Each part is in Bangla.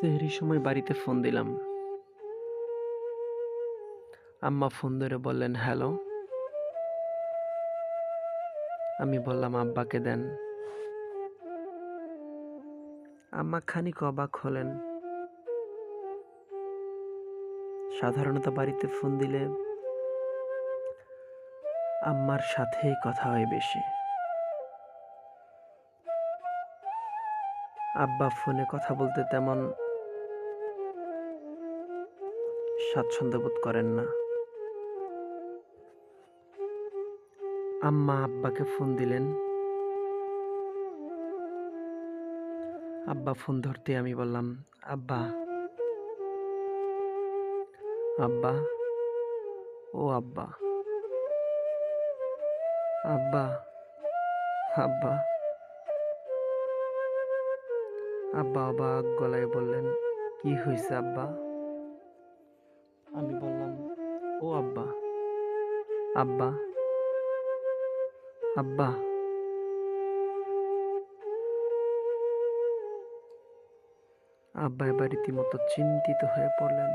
সেহরির সময় বাড়িতে ফোন দিলাম। আম্মা ফোন ধরে বললেন, হ্যালো। আমি বললাম, আব্বাকে দেন। আম্মা খানিক অবাক হলেন। সাধারণত বাড়িতে ফোন দিলে আম্মার সাথেই কথা হয় বেশি। আব্বা ফোনে কথা বলতে তেমন স্বাচ্ছন্দ্য বোধ করেন না। আম্মা আব্বাকে ফোন দিলেন। আব্বা ফোন ধরতে আমি বললাম, আব্বা। আব্বা? ও আব্বা। আব্বা। আব্বা। আব্বা অবাক গলায় বললেন, কি হয়েছে আব্বা? আমি বললাম, ও আব্বা আব্বা আব্বা। আব্বা এবার রীতিমতো চিন্তিত হয়ে পড়লেন।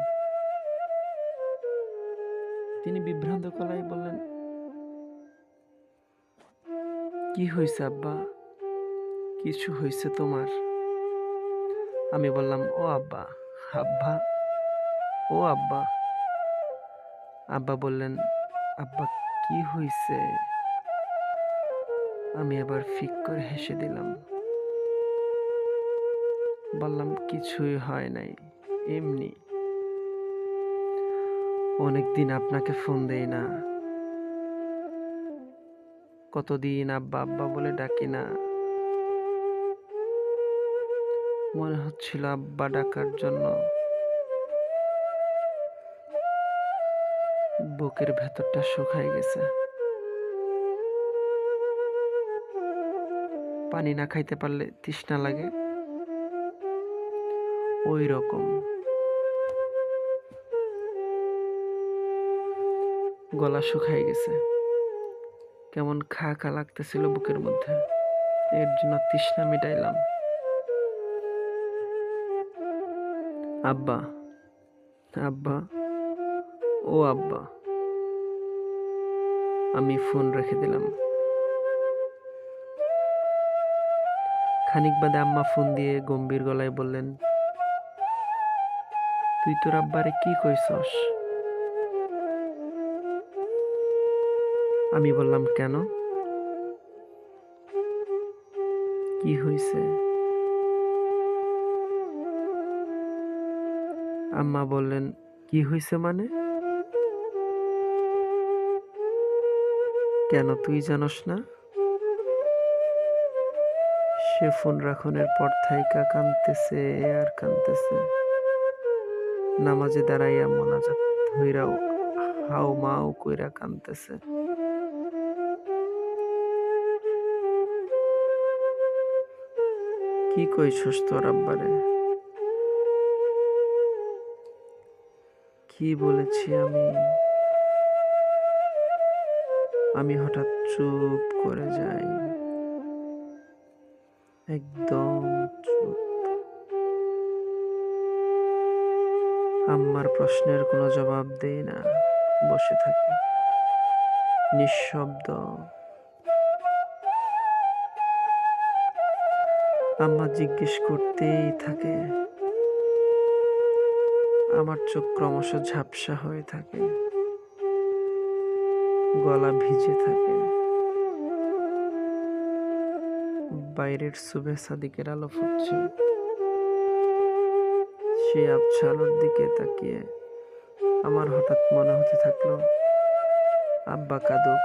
তিনি বিভ্রান্ত গলায় বললেন, কি হয়েছে আব্বা? কিছু হয়েছে তোমার? আমি বললাম, ও আব্বা আব্বা, ও আব্বা। আব্বা বললেন, আব্বা, কি হয়েছে আমি আবার ফিক করে হেসে দিলাম। বললাম, কিছুই হয় নাই, এমনি। অনেকদিন আপনাকে ফোন দেই না। কতদিন আব্বা আব্বা বলে ডাকি না। মনে হচ্ছিল আব্বা ডাকার জন্য বুকের ভেতরটা শুকাই গেছে। পানি না খাইতে পারলে তৃষ্ণা লাগে। ওই রকম গলা শুকাই গেছে। কেমন খা খা লাগতেছিল বুকের মধ্যে। এর জন্য তৃষ্ণা মিটাইলাম। আব্বা আব্বা। ও আব্বা। আমি ফোন রেখে দিলাম। খানিক বাদে আম্মা ফোন দিয়ে গম্ভীর গলায় বললেন, তুই তোর আব্বারে কি কইছস? আমি বললাম, কেন? কি হয়েছে আম্মা বললেন, কি হয়েছে মানে? কেন তুই জানস না? সে ফোন রাখনের পর থাইকা কানতেছে আর কানতেছে। নামাজে দাঁড়াইয়া মোনাজাত ধইরাও হাও মাও কইরা কানতেছে। কি কই সুস্থ আব্বারে? কি বলেছি আমি? আমি হঠাৎ চুপ করে যাই। একদম চুপ। আম্মার প্রশ্নের কোনো জবাব দেই না, বসে থাকি। নিঃশব্দ। আম্মা জিজ্ঞেস করতেই থাকে, আমার চোখ ক্রমশ ঝাপসা হয়ে থাকে। গলা ভিজে থাকে। বাইরের সুবে সাদিকের আলো ফুটছে। সেই আবছা আলোর দিকে তাকিয়ে আমার হঠাৎ মনে হতে থাকল, আব্বা কাদুক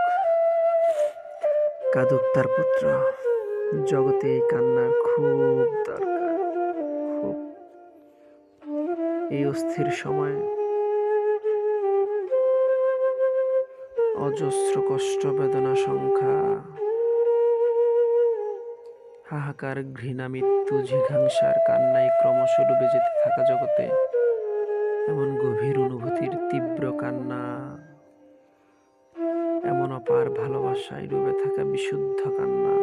কাদুক তার পুত্র। জগতে এই কান্নার খুব দরকার, খুব। এই অস্থির সময়ে অজস্র কষ্ট, বেদনা সংখ্যা হাহাকার, ঘৃণা, মৃত্যু, জিঘাংসার কান্নায় ক্রমশ ডুবে যেতে থাকা জগতে এমন গভীর অনুভূতির তীব্র কান্না, এমন অপার ভালোবাসায় ডুবে থাকা বিশুদ্ধ কান্না।